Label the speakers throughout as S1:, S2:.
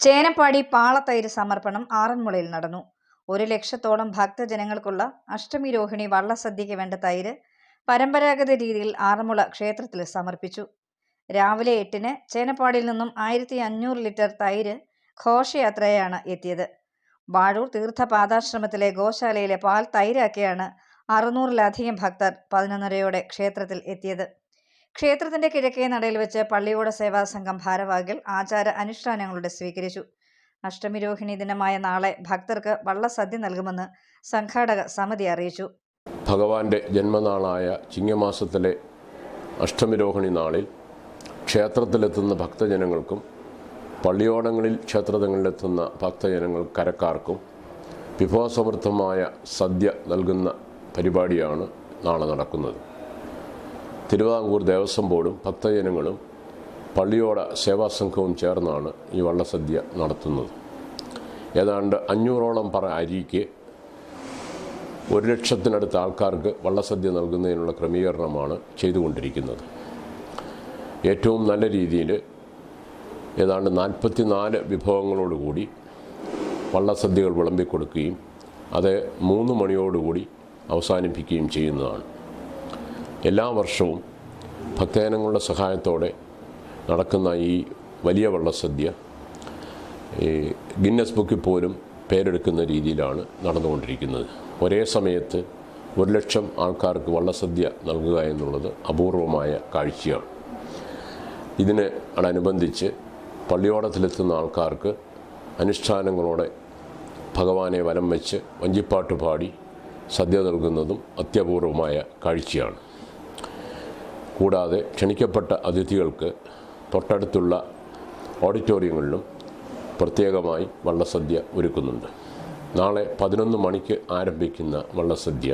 S1: ചേനപ്പാടി പാളത്തൈര് സമർപ്പണം ആറന്മുളയിൽ നടന്നു. ഒരു ലക്ഷത്തോളം ഭക്തജനങ്ങൾക്കുള്ള അഷ്ടമി രോഹിണി വള്ളസദ്യയ്ക്ക് വേണ്ട തൈര് പരമ്പരാഗത രീതിയിൽ ആറന്മുള ക്ഷേത്രത്തിൽ സമർപ്പിച്ചു. രാവിലെ എട്ടിന് ചേനപ്പാടിയിൽ നിന്നും ആയിരത്തി അഞ്ഞൂറ് ലിറ്റർ തൈര് ഘോഷയാത്രയാണ് എത്തിയത്. വാഴൂർ തീർത്ഥപാദാശ്രമത്തിലെ ഗോശാലയിലെ പാൽ തൈരാക്കിയാണ് അറുന്നൂറിലധികം ഭക്തർ പതിനൊന്നരയോടെ ക്ഷേത്രത്തിൽ എത്തിയത്. ക്ഷേത്രത്തിന്റെ കിഴക്കേ നടയിൽ വെച്ച് പള്ളിയോട സേവാ സംഘം ഭാരവാഹികൾ ആചാര അനുഷ്ഠാനങ്ങളുടെ സ്വീകരിച്ചു. അഷ്ടമി രോഹിണി ദിനമായ നാളെ ഭക്തർക്ക് വള്ളസദ്യ നൽകുമെന്ന് സംഘാടക സമിതി അറിയിച്ചു.
S2: ഭഗവാന്റെ ജന്മനാളായ ചിങ്ങമാസത്തിലെ അഷ്ടമിരോഹിണി നാളിൽ ക്ഷേത്രത്തിലെത്തുന്ന ഭക്തജനങ്ങൾക്കും പള്ളിയോടങ്ങളിൽ ക്ഷേത്രങ്ങളിലെത്തുന്ന ഭക്തജനങ്ങൾ കരക്കാർക്കും വിഭവസമൃദ്ധമായ സദ്യ നൽകുന്ന പരിപാടിയാണ് നാളെ നടക്കുന്നത്. തിരുവിതാംകൂർ ദേവസ്വം ബോർഡും ഭക്തജനങ്ങളും പള്ളിയോട സേവാ സേവാസംഘവും ചേർന്നാണ് ഈ വള്ളസദ്യ നടത്തുന്നത്. ഏതാണ്ട് അഞ്ഞൂറോളം പറ അരിക്ക് ഒരു ലക്ഷത്തിനടുത്ത ആൾക്കാർക്ക് വള്ളസദ്യ നൽകുന്നതിനുള്ള ക്രമീകരണമാണ് ചെയ്തുകൊണ്ടിരിക്കുന്നത്. ഏറ്റവും നല്ല രീതിയിൽ ഏതാണ്ട് നാൽപ്പത്തി നാല് വിഭവങ്ങളോടുകൂടി വള്ളസദ്യകൾ വിളമ്പിക്കൊടുക്കുകയും അത് മൂന്ന് മണിയോടുകൂടി അവസാനിപ്പിക്കുകയും ചെയ്യുന്നതാണ്. എല്ലാ വർഷവും ഭക്തജനങ്ങളുടെ സഹായത്തോടെ നടക്കുന്ന ഈ വലിയ വള്ളസദ്യ ഈ ഗിന്നസ് ബുക്കിൽ പോലും പേരെടുക്കുന്ന രീതിയിലാണ് നടന്നുകൊണ്ടിരിക്കുന്നത്. ഒരേ സമയത്ത് ഒരു ലക്ഷം ആൾക്കാർക്ക് വള്ളസദ്യ നൽകുക എന്നുള്ളത് അപൂർവമായ കാഴ്ചയാണ്. ഇതിന് അനുബന്ധിച്ച് പള്ളിയോടത്തിലെത്തുന്ന ആൾക്കാർക്ക് അനുഷ്ഠാനങ്ങളോടെ ഭഗവാനെ വലം വെച്ച് വഞ്ചിപ്പാട്ട് പാടി സദ്യ നൽകുന്നതും അത്യപൂർവമായ കാഴ്ചയാണ്. കൂടാതെ ക്ഷണിക്കപ്പെട്ട അതിഥികൾക്ക് തൊട്ടടുത്തുള്ള ഓഡിറ്റോറിയങ്ങളിലും പ്രത്യേകമായി വള്ളസദ്യ ഒരുക്കുന്നുണ്ട്. നാളെ പതിനൊന്ന് മണിക്ക് ആരംഭിക്കുന്ന വള്ളസദ്യ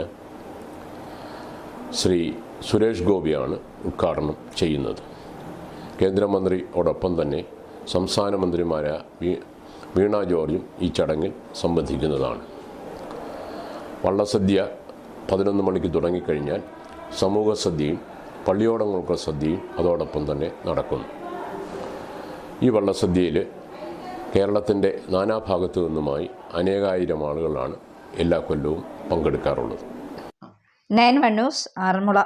S2: ശ്രീ സുരേഷ് ഗോപിയാണ് ഉദ്ഘാടനം ചെയ്യുന്നത്. കേന്ദ്രമന്ത്രിയോടൊപ്പം തന്നെ സംസ്ഥാന മന്ത്രിമാരായ വീണ ജോർജും ഈ ചടങ്ങിൽ സംബന്ധിക്കുന്നതാണ്. വള്ളസദ്യ പതിനൊന്ന് മണിക്ക് തുടങ്ങിക്കഴിഞ്ഞാൽ സമൂഹ സദ്യയും പള്ളിയോടങ്ങൾക്കുള്ള സദ്യയും അതോടൊപ്പം തന്നെ നടക്കുന്നു. ഈ വള്ളസദ്യയിൽ കേരളത്തിന്റെ നാനാഭാഗത്തു നിന്നുമായി അനേകായിരം ആളുകളാണ് എല്ലാ കൊല്ലവും പങ്കെടുക്കാറുള്ളത്.
S1: Nine one news Aranmula.